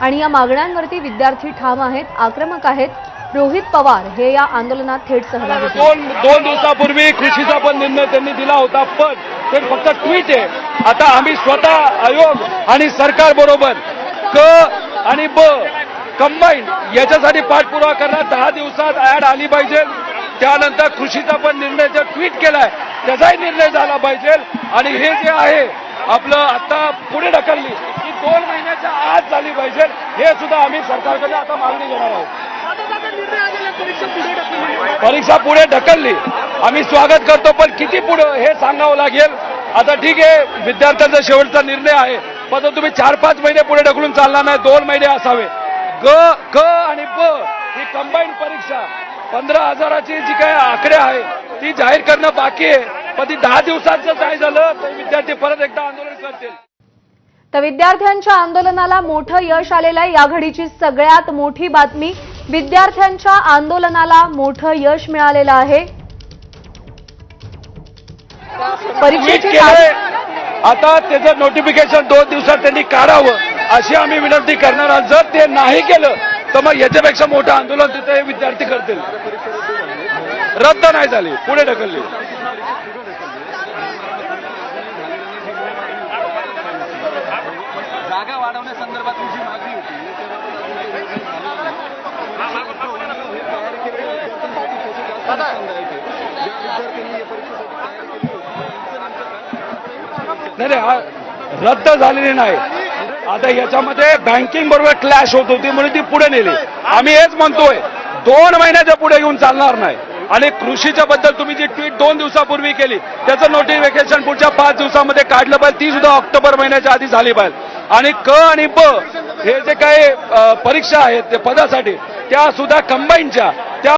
आणि या मागण्यांवरती विद्यार्थी ठाम आहेत आक्रमक आहेत. रोहित पवार हे या आंदोलनात थेट सहभागी दोन दोन दिवसापूर्वी कृषीचा पण निर्णय त्यांनी दिला होता पण ते फक्त ट्विट आहे. आता आम्ही स्वतः आयोग आणि सरकार बरोबर क आणि ब कंबाईन याच्यासाठी पाठपुरावा करणार. दहा दिवसात ऍड आली पाहिजे. त्यानंतर कृषीचा पण निर्णय जे ट्विट केलाय त्याचाही निर्णय झाला पाहिजे. आणि हे जे आहे आपलं आता पुढे ढकलली. की दोन महिन्याच्या आत झाली पाहिजे. हे सुद्धा आम्ही सरकारकडे आता मागणी घेणार आहोत. परीक्षा पुढे ढकलली. आम्ही स्वागत करतो पण किती पुढे हे सांगावं लागेल? आता ठीक आहे विद्यार्थ्यांचा शेवटचा निर्णय आहे. पण तुम्ही चार पाच महिने पुढे ढकलून चालणार नाही. दोन महिने असावे. ग क आणि ब ही कंबाईंड परीक्षा. पंधरा हजाराची जी काय आकडे आहे ती जाहीर करणं बाकी आहे. पण ती दहा दिवसात जर नाही झालं तर विद्यार्थी परत एकदा आंदोलन करतील. तर विद्यार्थ्यांच्या आंदोलनाला मोठं यश आलेलं आहे. या घडीची सगळ्यात मोठी बातमी विद्यार्थ्यांच्या आंदोलनाला मोठं यश मिळालेलं आहे. परीक्षेची आता त्याचं नोटिफिकेशन दोन दिवसात त्यांनी काढावं अशी आम्ही विनंती करणार आहोत. जर ते नाही केलं तर मग याच्यापेक्षा मोठं आंदोलन तिथे हे विद्यार्थी करतील. रद्द नाही झाली. पुढे ढकलली. जागा वाढवण्यासंदर्भात मागणी होती. नाही नाही रद्द झालेली नाही. आता याच्यामध्ये बँकिंग बरोबर क्लॅश होत होती म्हणून ती पुढे नेली. आम्ही हेच म्हणतोय दोन महिन्याच्या पुढे घेऊन चालणार नाही. आणि कृषीच्या बद्दल तुम्ही जी ट्विट दोन दिवसापूर्वी केली त्याचं नोटिफिकेशन पुढच्या पाच दिवसामध्ये काढलं पाहिजे. ती सुद्धा ऑक्टोबर महिन्याच्या आधी झाली पाहिजे. आणि क आणि ब हे जे काही परीक्षा आहेत ते पदासाठी त्या सुद्धा कंबाईनच्या